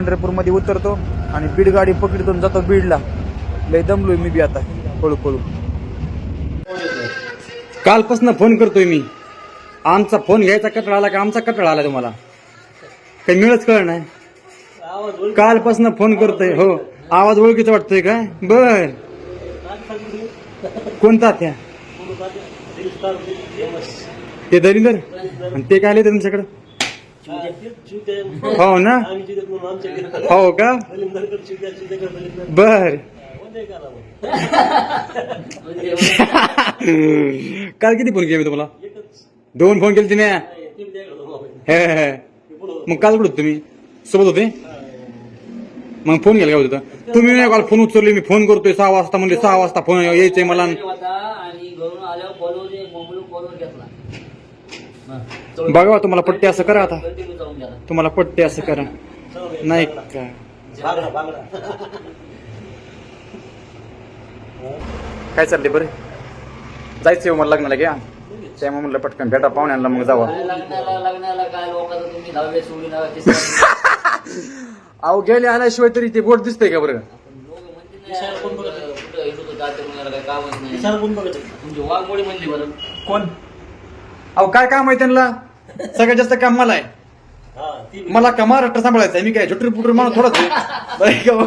पंढरपूरमध्ये उतरतो आणि बीड गाडी पकडतो जातो बीडला. लय दमलोय मी बी आता पळू पळू कालपासून फोन करतोय मी. आमचा फोन घ्यायचा कटळा आला का आमचा कटळा आला तुम्हाला? काही मिळच कळ नाही. कालपासून फोन करतोय हो. आवाज ओळखीचा वाटतोय काय? बर. कोणता त्या? ते दलिंदर आणि ते काय आले तुमच्याकडं? हो. ना? हो का? बर. काल किती फोन केले मी तुम्हाला दोन फोन केले तिने? हे हे, हे. मग काल कुठं होते तुम्ही? सोबत होते? मग फोन केला का होता तुम्ही नाही काल फोन उचलले मी फोन करतोय सहा वाजता म्हणजे सहा वाजता फोन यायचंय मला. बघा तुम्हाला पट्टे असं करा आता. तुम्हाला पट्टे असं करा. नाही का? काय चाललंय बरं? जायचंय हो मला लग्नाला घ्या. त्यामुळे म्हणलं पटकन भेटा पाहुण्यांना मग जावा. अहो गेले आल्याशिवाय तरी ते बोट दिसतंय का बरं. कोण? अहो काय काम आहे त्यांना? सगळ्यात जास्त काम मला आहे मला का महाराष्ट्र सांभाळायचं आहे मी काय झुटर पुटर माणूस थोडाच आहे. बरं का हो?